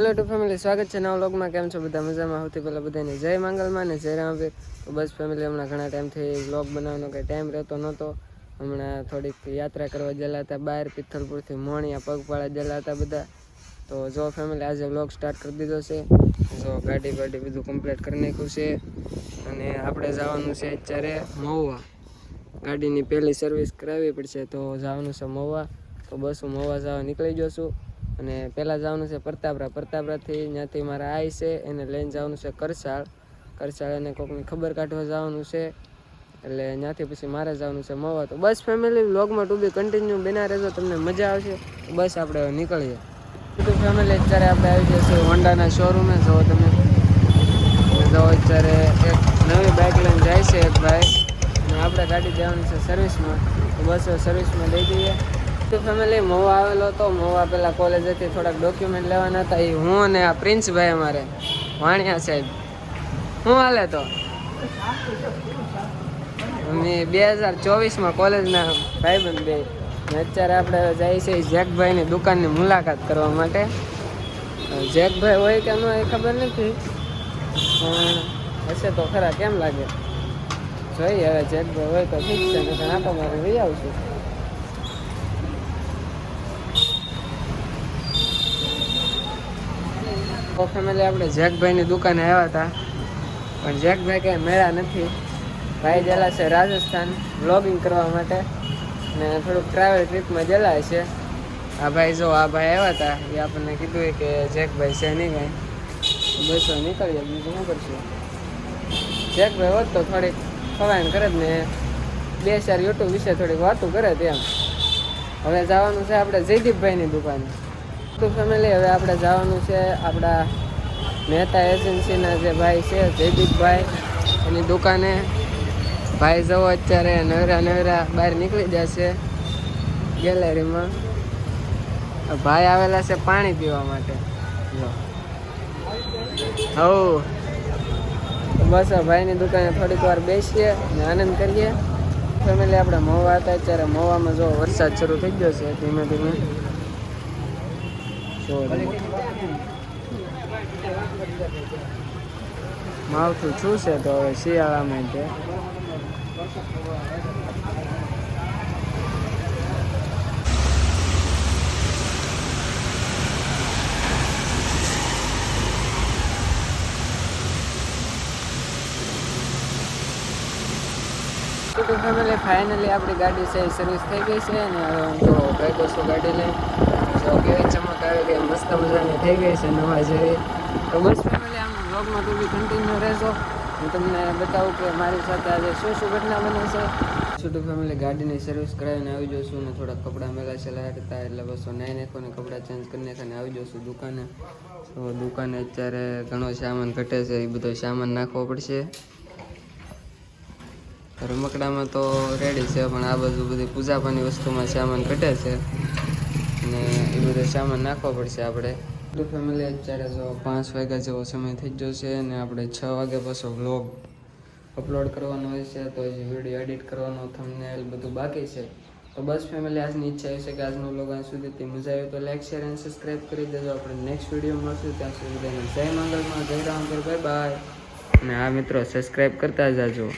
Hello two family સ્વાગત છે નવા વ્લોગમાં કેમ છો બધા? મજામાં? સૌથી પહેલાં બધાને જય મંગલમાં ને જય રામવીર તો બસ ફેમિલી હમણાં ઘણા ટાઈમથી વ્લોગ બનાવવાનો કંઈ ટાઈમ રહેતો નહોતો. હમણાં થોડીક યાત્રા કરવા ગયેલા હતા બહાર પિથલપુરથી મોણિયા, પગપાળા ગયેલા હતા બધા. તો જો ફેમિલી આજે વ્લોગ સ્ટાર્ટ કરી દીધો છે. જો ગાડી બાડી બધું કમ્પ્લીટ કરી નાખ્યું છે. અને આપણે જવાનું છે અત્યારે મહુવા. ગાડીની પહેલી સર્વિસ કરાવવી પડશે તો જવાનું છે મહુવા. તો બસ હું મહુવા જવા નીકળી ગયો છું. અને પહેલાં જવાનું છે પ્રતાપરા. પ્રતાપરાથી ત્યાંથી મારા આઈ છે, એને લઈને જવાનું છે કરસાળ કરસાળ એને કોકની ખબર કાઢવા જવાનું છે. એટલે ત્યાંથી પછી મારે જવાનું છે મવા. તો બસ ફેમિલી વ્લોગમાં ટુ બી કન્ટિન્યુ બના રહેજો, તમને મજા આવશે. બસ આપણે નીકળીએ. ટુ ફેમિલી અત્યારે આપણે આવી જઈએ છીએ હોન્ડાના શોરૂમે જો તમે જો અત્યારે એક નવી બાઇક લઈને જાય છે એક ભાઈ. આપણે ગાડી જવાની છે સર્વિસમાં તો બસ સર્વિસમાં દઈ દઈએ તો ફેમિલી મોવા આવેલો હતો. મોવા પહેલાં કોલેજેથી થોડાક ડોક્યુમેન્ટ લેવાના હતા. એ હું અને આ પ્રિન્સભાઈ અમારે. વાણિયા સાહેબ. હું હાલે તો? અમે બે હજાર ચોવીસમાં કોલેજના ભાઈબંધ બે. અત્યારે આપણે જઈએ છીએ જેકભાઈની દુકાનની મુલાકાત કરવા માટે. જેકભાઈ હોય કે ન એ ખબર નથી. પણ હશે તો ખરા, કેમ લાગે? જોઈએ હવે જેકભાઈ હોય તો ઠીક છે ને આટો મારે લઈ આવશું. તો ફેમિલી આપણે જેકભાઈની દુકાને આવ્યા હતા. પણ જેકભાઈ કંઈ મેળા નથી. ભાઈ ગયેલા છે રાજસ્થાન વ્લોગિંગ કરવા માટે. ને થોડુંક ટ્રાવેલ ટ્રીપમાં ગયેલા છે. આ ભાઈ જો, આ ભાઈ આવ્યા હતા. એ આપણને કીધું કે જેકભાઈ છે નહીં કાંઈ. બસો નીકળીએ. બીજું શું કરશું? જેકભાઈ હોત તો થોડીક ખવાયણ કરે જ ને. બે ચાર યુટ્યુબ વિશે થોડીક વાતું કરે તેમ હવે જવાનું છે આપણે જયદીપભાઈની દુકાને. તો ફેમિલી હવે આપણે જવાનું છે આપણા મહેતા એજન્સીના જે ભાઈ છે, જયદીપભાઈ. એની દુકાને ભાઈ જવો અત્યારે, નવરા નવરા બહાર નીકળી જશે ગેલેરીમાં. ભાઈ આવેલા છે પાણી પીવા માટે. હવ બસ ભાઈની દુકાને થોડીક વાર બેસીએ અને આનંદ કરીએ. ફેમિલી આપણે મહુવા હતા, અત્યારે મહુવામાં જો વરસાદ શરૂ થઈ ગયો છે, ધીમે ધીમે. માવઠું શું છે તો હવે શિયાળામાં તે? તો ફેમિલી ફાઇનલી આપણી ગાડી છે સર્વિસ થઈ ગઈ છે અને હવે હું તો બેઠો છું ગાડી લઈ. તો કેવી ચમક આવી ગઈ મસ્ત મજાની થઈ ગઈ છે નવા જેવી. તો બસ ફેમિલી આમ વ્લોગમાં તું બી કન્ટિન્યુ રહેશો હું તમને બતાવું કે મારી સાથે આજે શું શું ઘટના બને છે. છોટું ફેમિલી ગાડીની સર્વિસ કરાવીને આવી છું ને થોડાક કપડાં મેલા છેલ્લા હતા એટલે બસો નાઈ નાખો ને કપડાં ચેન્જ કરી નાખીને આવી છું દુકાને. તો દુકાને અત્યારે ઘણો સામાન ઘટે છે, એ બધો સામાન નાખવો પડશે. રમકડામાં તો રેડી છે, પણ આ બધું બધી પૂજાપાની વસ્તુમાં સામાન ઘટે છે. અને એ બધો સામાન નાખવો પડશે આપણે. તો ફેમિલી અત્યારે જો પાંચ વાગ્યા જેવો સમય થઈ ગયો છે અને આપણે છ વાગે પાછો વ્લોગ અપલોડ કરવાનો હોય છે, તો હજી વીડિયો એડિટ કરવાનો તમને બધું બાકી છે. તો બસ ફેમિલી આજની ઈચ્છા છે કે આજનો વ્લોગ અહીં સુધીથી મજા આવ્યો તો લાઈક શેર અને સબસ્ક્રાઈબ કરી દેજો. આપણે નેક્સ્ટ વીડિયો મળશું. ત્યાં સુધી જય મંગલમાં, જય રામ બાય બાય. અને આ મિત્રો સબસ્ક્રાઈબ કરતા જાજો.